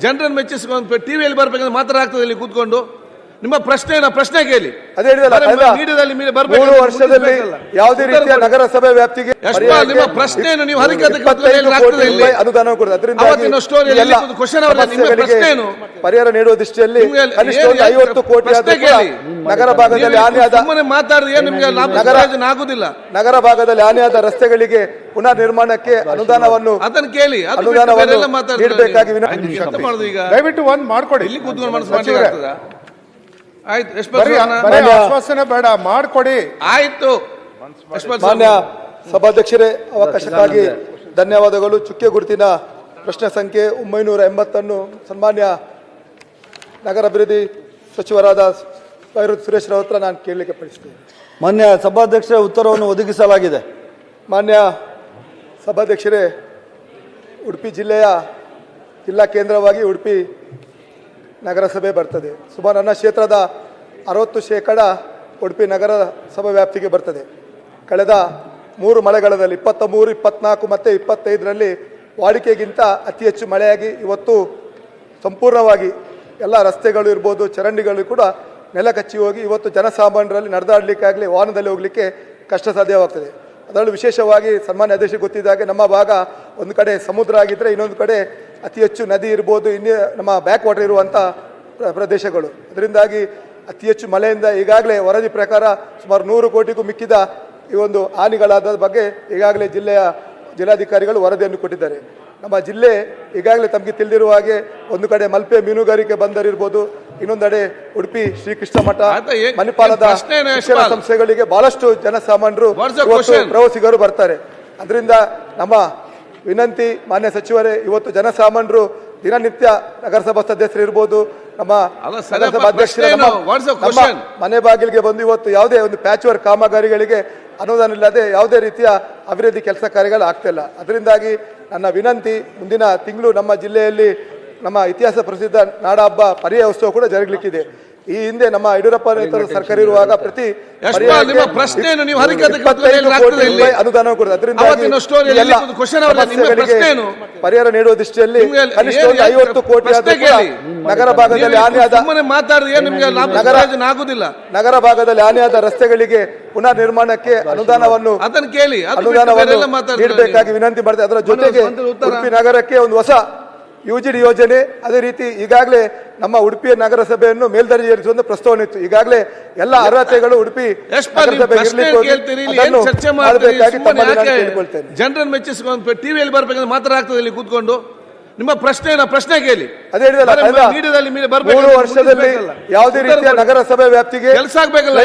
ಜನರನ್ನು ಮೆಚ್ಚಿಸ್ಕೊಂಡು ಟಿವಿಯಲ್ಲಿ ಬರ್ಬೇಕಂದ್ರೆ ಮಾತ್ರ ಆಗ್ತದೆ ಇಲ್ಲಿ ಕೂತ್ಕೊಂಡು. ನಿಮ್ಮ ಪ್ರಶ್ನೆ ಪ್ರಶ್ನೆ ಕೇಳಿ ಅದೇ ಹೇಳಿದಲ್ಲ, ಮೂರು ವರ್ಷದಲ್ಲಿ ಯಾವುದೇ ರೀತಿಯ. ನಗರಸಭೆ ವ್ಯಾಪ್ತಿಗೆ ನಿಮ್ಮ ಪ್ರಶ್ನೆಯನ್ನು ನೀವು ಹರಿಕೆ. ಅನುದಾನ ಏನು? ಪರಿಹಾರ ನೀಡುವ ದೃಷ್ಟಿಯಲ್ಲಿ ಕನಿಷ್ಠ ಒಂದು ಐವತ್ತು ಕೋಟಿ. ನಗರ ಭಾಗದಲ್ಲಿ ಹಾನಿಯಾದ ಮಾತಾಡಿದ್ರೆ ಏನು ನಿಮ್ಗೆ ನಗರ- ಆಗುದಿಲ್ಲ ನಗರ ಭಾಗದಲ್ಲಿ ಹಾನಿಯಾದ ರಸ್ತೆಗಳಿಗೆ ಪುನರ್ ನಿರ್ಮಾಣಕ್ಕೆ ಅನುದಾನವನ್ನು ಅದನ್ನು ಕೇಳಿ ಅನುದಾನವನ್ನು ನೀಡಬೇಕಾಗಿ ದಯವಿಟ್ಟು ಒಂದ್ ಮಾಡ್ಕೊಡಿ ಇಲ್ಲಿ ಕೂತ್ಕೊಂಡು ಆಗ್ತದಾ? ಆಯ್ತು ಆಶ್ವಾಸನೆ ಬೇಡ ಮಾಡ್ಕೊಡಿ. ಆಯ್ತು. ಮಾನ್ಯ ಸಭಾಧ್ಯಕ್ಷರೇ ಅವಕಾಶಕ್ಕಾಗಿ ಧನ್ಯವಾದಗಳು. ಚುಕ್ಕೆ ಗುರುತಿನ ಪ್ರಶ್ನೆ ಸಂಖ್ಯೆ ಒಂಬೈನೂರ ಎಂಬತ್ತನ್ನು ಸನ್ಮಾನ್ಯ ನಗರಾಭಿವೃದ್ಧಿ ಸಚಿವರಾದ ಸುರೇಶ್ ರಾವ್ ಹತ್ರ ನಾನು ಕೇಳಲಿಕ್ಕೆ ಪಡಿಸ್ತೇನೆ ಮಾನ್ಯ ಸಭಾಧ್ಯಕ್ಷರ ಉತ್ತರವನ್ನು ಒದಗಿಸಲಾಗಿದೆ. ಮಾನ್ಯ ಸಭಾಧ್ಯಕ್ಷರೇ ಉಡುಪಿ ಜಿಲ್ಲೆಯ ಜಿಲ್ಲಾ ಕೇಂದ್ರವಾಗಿ ಉಡುಪಿ ನಗರಸಭೆ ಬರ್ತದೆ. ಸುಮಾರು ನನ್ನ ಕ್ಷೇತ್ರದ ಅರವತ್ತು ಶೇಕಡ ಉಡುಪಿ ನಗರ ಸಭಾ ವ್ಯಾಪ್ತಿಗೆ ಬರ್ತದೆ. ಕಳೆದ ಮೂರು ಮಳೆಗಾಲದಲ್ಲಿ ಇಪ್ಪತ್ತ ಮೂರು ಇಪ್ಪತ್ನಾಲ್ಕು ಮತ್ತು ಇಪ್ಪತ್ತೈದರಲ್ಲಿ ವಾಡಿಕೆಗಿಂತ ಅತಿ ಹೆಚ್ಚು ಮಳೆಯಾಗಿ ಇವತ್ತು ಸಂಪೂರ್ಣವಾಗಿ ಎಲ್ಲ ರಸ್ತೆಗಳು ಇರ್ಬೋದು, ಚರಂಡಿಗಳು ಕೂಡ ನೆಲ ಕಚ್ಚಿ ಹೋಗಿ ಇವತ್ತು ಜನಸಾಮಾನ್ಯರಲ್ಲಿ ನಡೆದಾಡಲಿಕ್ಕಾಗಲಿ ವಾಹನದಲ್ಲಿ ಹೋಗಲಿಕ್ಕೆ ಕಷ್ಟ ಸಾಧ್ಯವಾಗ್ತದೆ ಅದರಲ್ಲೂ ವಿಶೇಷವಾಗಿ ಸನ್ಮಾನ್ಯ ಅಧ್ಯಕ್ಷ ಗೊತ್ತಿದ್ದಾಗೆ ನಮ್ಮ ಭಾಗ ಒಂದು ಕಡೆ ಸಮುದ್ರ ಆಗಿದ್ದರೆ ಇನ್ನೊಂದು ಕಡೆ ಅತಿ ಹೆಚ್ಚು ನದಿ ಇರ್ಬೋದು ಇನ್ನೇ ನಮ್ಮ ಬ್ಯಾಕ್ ವಾಟರ್ ಇರುವಂಥ ಪ್ರ- ಪ್ರದೇಶಗಳು. ಅದರಿಂದಾಗಿ ಅತಿ ಹೆಚ್ಚು ಮಳೆಯಿಂದ ಈಗಾಗಲೇ ವರದಿ ಪ್ರಕಾರ ಸುಮಾರು ನೂರು ಕೋಟಿಗೂ ಮಿಕ್ಕಿದ ಈ ಒಂದು ಹಾನಿಗಳಾದ ಬಗ್ಗೆ ಈಗಾಗಲೇ ಜಿಲ್ಲೆಯ ಜಿಲ್ಲಾಧಿಕಾರಿಗಳು ವರದಿಯನ್ನು ಕೊಟ್ಟಿದ್ದಾರೆ. ನಮ್ಮ ಜಿಲ್ಲೆ ಈಗಾಗಲೇ ತಮಗೆ ತಿಳಿದಿರುವ ಹಾಗೆ ಒಂದು ಕಡೆ ಮಲ್ಪೆ ಮೀನುಗಾರಿಕೆ ಬಂದರಿರ್ಬೋದು ಇನ್ನೊಂದೆಡೆ ಉಡುಪಿ ಶ್ರೀಕೃಷ್ಣ ಮಠ ಮಣಿಪಾಲದ ಶಿಕ್ಷಣ ಸಂಸ್ಥೆಗಳಿಗೆ ಬಹಳಷ್ಟು ಜನಸಾಮಾನ್ಯರು? ಪ್ರವಾಸಿಗರು ಬರ್ತಾರೆ. ಅದರಿಂದ ನಮ್ಮ ವಿನಂತಿ ಮಾನ್ಯ ಸಚಿವರೇ ಇವತ್ತು ಜನಸಾಮಾನ್ಯರು ದಿನನಿತ್ಯ ನಗರಸಭಾ ಸದಸ್ಯರು ಇರ್ಬೋದು ನಮ್ಮ ನಗರಸಭಾ ಅಧ್ಯಕ್ಷರು ನಮ್ಮ? ಮನೆ ಬಾಗಿಲಿಗೆ ಬಂದು ಇವತ್ತು ಯಾವುದೇ ಒಂದು ಪ್ಯಾಚ್ ವರ್ಕ್ ಕಾಮಗಾರಿಗಳಿಗೆ ಅನುದಾನ ಇಲ್ಲದೆ ಯಾವುದೇ ರೀತಿಯ ಅಭಿವೃದ್ಧಿ ಕೆಲಸ ಕಾರ್ಯಗಳು ಆಗ್ತಿಲ್ಲ ಅದರಿಂದಾಗಿ ನನ್ನ ವಿನಂತಿ ಮುಂದಿನ ತಿಂಗಳು ನಮ್ಮ ಜಿಲ್ಲೆಯಲ್ಲಿ ನಮ್ಮ ಇತಿಹಾಸ ಪ್ರಸಿದ್ಧ ನಾಡಹಬ್ಬ ಹಬ್ಬ ಪರಿಯ ಉತ್ಸವ ಕೂಡ ಜರುಗಲಿಕ್ಕಿದೆ. ಈ ಹಿಂದೆ ನಮ್ಮ ಯಡಿಯೂರಪ್ಪ ನೇತೃತ್ವದ ಸರ್ಕಾರ ಇರುವಾಗ ಪ್ರತಿ ಅನುದಾನ ಕೊಡುತ್ತೆ. ಅದರಿಂದ ಅವತ್ತಿನ ಸ್ಟೋರಿಯಲ್ಲಿ ಎಲ್ಲಿ ಕೂತು ನಿಮ್ಮ ಪ್ರಶ್ನೆ ಏನು? ಪರಿಹಾರ ನೀಡುವ ದೃಷ್ಟಿಯಲ್ಲಿ ಕನಿಷ್ಠ ಒಂದು ಐವತ್ತು ಕೋಟಿ. ನಗರ ಭಾಗದಲ್ಲಿ ಹಾನಿಯಾದ ನಗರ- ಆಗುದಿಲ್ಲ. ನಗರ ಭಾಗದಲ್ಲಿ ಹಾನಿಯಾದ ರಸ್ತೆಗಳಿಗೆ ಪುನರ್ ನಿರ್ಮಾಣಕ್ಕೆ ಅನುದಾನವನ್ನು ಅನುದಾನವನ್ನು ನೀಡಬೇಕಾಗಿ ವಿನಂತಿ ಮಾಡಿದೆ. ಅದರ ಜೊತೆಗೆ ಉಡುಪಿ ನಗರಕ್ಕೆ ಒಂದು ಹೊಸ ಯುಜಿಡಿ ಯೋಜನೆ ಅದೇ ರೀತಿ ಈಗಾಗಲೇ ನಮ್ಮ ಉಡುಪಿಯ ನಗರಸಭೆಯನ್ನು ಮೇಲ್ದರ್ಜೆಯೇರಿಸುವಂತ ಪ್ರಸ್ತಾವನೆ ಇತ್ತು. ಈಗಾಗಲೇ ಎಲ್ಲ ಅರ್ಹತೆಗಳು ಉಡುಪಿ ಜನರನ್ನು ಮೆಚ್ಚಿಸಿಕೊಂಡು ಟಿವಿಯಲ್ಲಿ ಬರ್ಬೇಕಂದ್ರೆ ಮಾತ್ರ ಆಗ್ತದೆ ಇಲ್ಲಿ ಕೂತ್ಕೊಂಡು? ನಿಮ್ಮ ಪ್ರಶ್ನೆ ಪ್ರಶ್ನೆ ಕೇಳಿ. ಅದೇ ಮೂರು ವರ್ಷದಲ್ಲಿ ಯಾವುದೇ ರೀತಿಯ ನಗರಸಭೆ ವ್ಯಾಪ್ತಿಗೆ ಕೆಲಸ ಆಗ್ಬೇಕಲ್ಲ?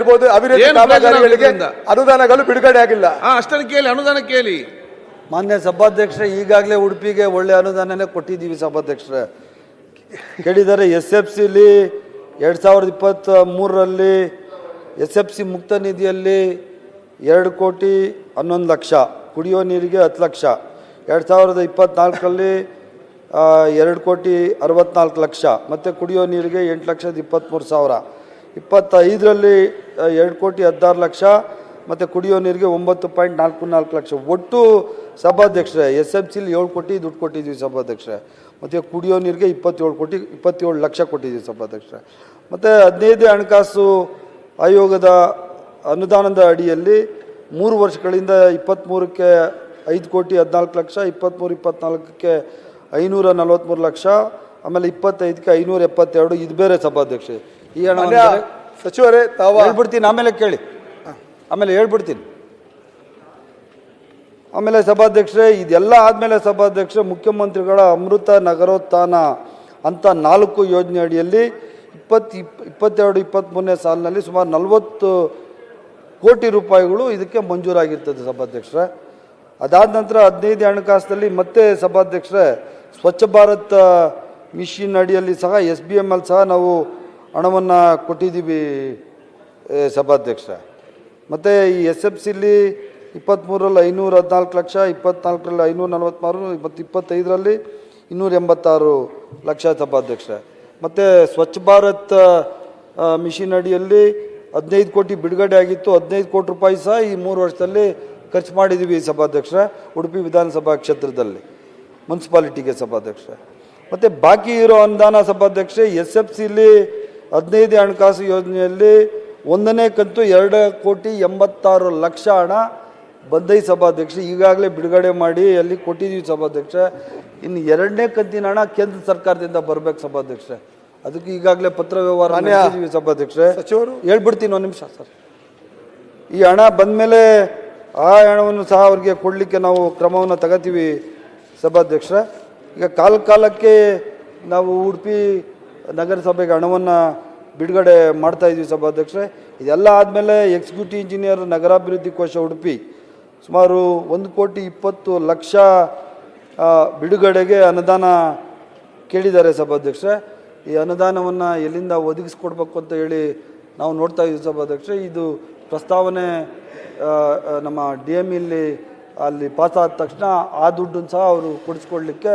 ಇರ್ಬೋದು ಅಭಿವೃದ್ಧಿ ಕಾಮಗಾರಿಗಳಿಗೆ ಅನುದಾನಗಳು ಬಿಡುಗಡೆ ಆಗಿಲ್ಲ. ಅಷ್ಟನ್ನು ಕೇಳಿ ಅನುದಾನ ಕೇಳಿ. ಮಾನ್ಯ ಸಭಾಧ್ಯಕ್ಷರೇ, ಈಗಾಗಲೇ ಉಡುಪಿಗೆ ಒಳ್ಳೆ ಅನುದಾನನೇ ಕೊಟ್ಟಿದ್ದೀವಿ ಸಭಾಧ್ಯಕ್ಷರೇ. ಕೇಳಿದ್ದಾರೆ ಎಸ್ ಎಫ್ ಸಿಲಿ ಎರಡು ಸಾವಿರದ ಇಪ್ಪತ್ತ ಮೂರರಲ್ಲಿ ಎಸ್ ಎಫ್ ಸಿ ಮುಕ್ತ ನಿಧಿಯಲ್ಲಿ ಎರಡು ಕೋಟಿ ಹನ್ನೊಂದು ಲಕ್ಷ, ಕುಡಿಯೋ ನೀರಿಗೆ ಹತ್ತು ಲಕ್ಷ. ಎರಡು ಸಾವಿರದ ಇಪ್ಪತ್ತ್ನಾಲ್ಕರಲ್ಲಿ ಎರಡು ಕೋಟಿ ಅರವತ್ನಾಲ್ಕು ಲಕ್ಷ, ಮತ್ತು ಕುಡಿಯೋ ನೀರಿಗೆ ಎಂಟು ಲಕ್ಷದ ಇಪ್ಪತ್ತ್ಮೂರು ಸಾವಿರ. ಇಪ್ಪತ್ತೈದರಲ್ಲಿ ಎರಡು ಕೋಟಿ ಹದಿನಾರು ಲಕ್ಷ ಮತ್ತು ಕುಡಿಯೋ ನೀರಿಗೆ ಒಂಬತ್ತು ಪಾಯಿಂಟ್ ನಾಲ್ಕು ನಾಲ್ಕು ಲಕ್ಷ. ಒಟ್ಟು ಸಭಾಧ್ಯಕ್ಷರೇ ಎಸ್ ಎಂ ಸಿಲಿ ಏಳು ಕೋಟಿ ದುಡ್ಡು ಕೊಟ್ಟಿದ್ದೀವಿ ಸಭಾಧ್ಯಕ್ಷರೇ. ಮತ್ತು ಕುಡಿಯೋ ನೀರಿಗೆ ಇಪ್ಪತ್ತೇಳು ಕೋಟಿ ಇಪ್ಪತ್ತೇಳು ಲಕ್ಷ ಕೊಟ್ಟಿದ್ದೀವಿ ಸಭಾಧ್ಯಕ್ಷರೇ. ಮತ್ತು ಹದಿನೈದು ಹಣಕಾಸು ಆಯೋಗದ ಅನುದಾನದ ಅಡಿಯಲ್ಲಿ ಮೂರು ವರ್ಷಗಳಿಂದ ಇಪ್ಪತ್ತ್ಮೂರಕ್ಕೆ ಐದು ಕೋಟಿ ಹದಿನಾಲ್ಕು ಲಕ್ಷ ಇಪ್ಪತ್ತ್ಮೂರು ಇಪ್ಪತ್ನಾಲ್ಕಕ್ಕೆ ಐನೂರ ನಲವತ್ತ್ಮೂರು ಲಕ್ಷ ಆಮೇಲೆ ಇಪ್ಪತ್ತೈದಕ್ಕೆ ಐನೂರ ಎಪ್ಪತ್ತೆರಡು. ಇದು ಬೇರೆ ಸಭಾಧ್ಯಕ್ಷ ಈ ಹಣ ಸಚಿವರೇ ತಾವು ಹೇಳ್ಬಿಡ್ತೀನಿ ಆಮೇಲೆ ಕೇಳಿ. ಆಮೇಲೆ ಹೇಳ್ಬಿಡ್ತೀನಿ. ಆಮೇಲೆ ಸಭಾಧ್ಯಕ್ಷರೇ, ಇದೆಲ್ಲ ಆದಮೇಲೆ ಸಭಾಧ್ಯಕ್ಷ ಮುಖ್ಯಮಂತ್ರಿಗಳ ಅಮೃತ ನಗರೋತ್ಥಾನ ಅಂತ ನಾಲ್ಕು ಯೋಜನೆ ಅಡಿಯಲ್ಲಿ ಇಪ್ಪತ್ತು ಇಪ್, ಇಪ್ಪತ್ತೆರಡು, ಇಪ್ಪತ್ತ್ಮೂರನೇ ಸಾಲಿನಲ್ಲಿ ಸುಮಾರು ನಲವತ್ತು ಕೋಟಿ ರೂಪಾಯಿಗಳು ಇದಕ್ಕೆ ಮಂಜೂರಾಗಿರ್ತದೆ ಸಭಾಧ್ಯಕ್ಷರೇ. ಅದಾದ ನಂತರ ಹದಿನೈದು ಹಣಕಾಸಲ್ಲಿ ಮತ್ತೆ ಸಭಾಧ್ಯಕ್ಷರೇ, ಸ್ವಚ್ಛ ಭಾರತ್ ಮಿಷನ್ ಅಡಿಯಲ್ಲಿ ಸಹ, ಎಸ್ ಬಿ ಎಂ ಎಲ್ ಸಹ ನಾವು ಹಣವನ್ನು ಕೊಟ್ಟಿದ್ದೀವಿ ಸಭಾಧ್ಯಕ್ಷರೇ. ಮತ್ತು ಈ ಎಸ್ ಎಫ್ ಸಿಲಿ ಇಪ್ಪತ್ತ್ಮೂರಲ್ಲಿ ಐನೂರ ಹದಿನಾಲ್ಕು ಲಕ್ಷ, ಇಪ್ಪತ್ನಾಲ್ಕರಲ್ಲಿ ಐನೂರ ನಲವತ್ತ್ಮೂರು ಮತ್ತು ಇಪ್ಪತ್ತೈದರಲ್ಲಿ ಇನ್ನೂರ ಎಂಬತ್ತಾರು ಲಕ್ಷ ಸಭಾಧ್ಯಕ್ಷರೇ. ಮತ್ತು ಸ್ವಚ್ಛ ಭಾರತ್ ಮಿಷಿನ್ ಅಡಿಯಲ್ಲಿ ಹದಿನೈದು ಕೋಟಿ ಬಿಡುಗಡೆ ಆಗಿತ್ತು. ಹದಿನೈದು ಕೋಟಿ ರೂಪಾಯಿ ಸಹ ಈ ಮೂರು ವರ್ಷದಲ್ಲಿ ಖರ್ಚು ಮಾಡಿದ್ದೀವಿ ಸಭಾಧ್ಯಕ್ಷರೇ, ಉಡುಪಿ ವಿಧಾನಸಭಾ ಕ್ಷೇತ್ರದಲ್ಲಿ, ಮುನ್ಸಿಪಾಲಿಟಿಗೆ ಸಭಾಧ್ಯಕ್ಷ ಮತ್ತು ಬಾಕಿ ಇರೋ ಅನುದಾನ ಸಭಾಧ್ಯಕ್ಷೆ ಎಸ್ ಎಫ್ ಸಿಲಿ ಹದಿನೈದು ಹಣಕಾಸು ಯೋಜನೆಯಲ್ಲಿ ಒಂದನೇ ಕಂತು ಎರಡು ಕೋಟಿ ಎಂಬತ್ತಾರು ಲಕ್ಷ ಹಣ ಬಂದೈ ಸಭಾಧ್ಯಕ್ಷ ಈಗಾಗಲೇ ಬಿಡುಗಡೆ ಮಾಡಿ ಅಲ್ಲಿ ಕೊಟ್ಟಿದ್ದೀವಿ ಸಭಾಧ್ಯಕ್ಷ. ಇನ್ನು ಎರಡನೇ ಕಂತಿನ ಹಣ ಕೇಂದ್ರ ಸರ್ಕಾರದಿಂದ ಬರಬೇಕು ಸಭಾಧ್ಯಕ್ಷ. ಅದಕ್ಕೆ ಈಗಾಗಲೇ ಪತ್ರ ವ್ಯವಹಾರ ಮಾಡಿದ್ದೀವಿ ಸಭಾಧ್ಯಕ್ಷ. ಸಚಿವರು. ಹೇಳ್ಬಿಡ್ತೀನಿ ಒಂದು ನಿಮಿಷ ಸರ್. ಈ ಹಣ ಬಂದಮೇಲೆ ಆ ಹಣವನ್ನು ಸಹ ಅವರಿಗೆ ಕೊಡಲಿಕ್ಕೆ ನಾವು ಕ್ರಮವನ್ನು ತಗೋತೀವಿ ಸಭಾಧ್ಯಕ್ಷ. ಈಗ ಕಾಲ ಕಾಲಕ್ಕೆ ನಾವು ಉಡುಪಿ ನಗರಸಭೆಗೆ ಹಣವನ್ನು ಬಿಡುಗಡೆ ಮಾಡ್ತಾ ಇದ್ವಿ ಸಭಾಧ್ಯಕ್ಷರೇ. ಇದೆಲ್ಲ ಆದಮೇಲೆ ಎಕ್ಸಿಕ್ಯೂಟಿವ್ ಇಂಜಿನಿಯರ್ ನಗರಾಭಿವೃದ್ಧಿ ಕೋಶ ಉಡುಪಿ ಸುಮಾರು ಒಂದು ಕೋಟಿ ಇಪ್ಪತ್ತು ಲಕ್ಷ ಬಿಡುಗಡೆಗೆ ಅನುದಾನ ಕೇಳಿದ್ದಾರೆ ಸಭಾಧ್ಯಕ್ಷರೇ. ಈ ಅನುದಾನವನ್ನು ಎಲ್ಲಿಂದ ಒದಗಿಸ್ಕೊಡ್ಬೇಕು ಅಂತ ಹೇಳಿ ನಾವು ನೋಡ್ತಾ ಇದ್ದೀವಿ ಸಭಾಧ್ಯಕ್ಷರೇ. ಇದು ಪ್ರಸ್ತಾವನೆ ನಮ್ಮ ಡಿ ಎಂ ಇಲ್ಲಿ ಅಲ್ಲಿ ಪಾಸ್ ಆದ ತಕ್ಷಣ ಆ ದುಡ್ಡನ್ನು ಸಹ ಅವರು ಕೊಡಿಸ್ಕೊಡ್ಲಿಕ್ಕೆ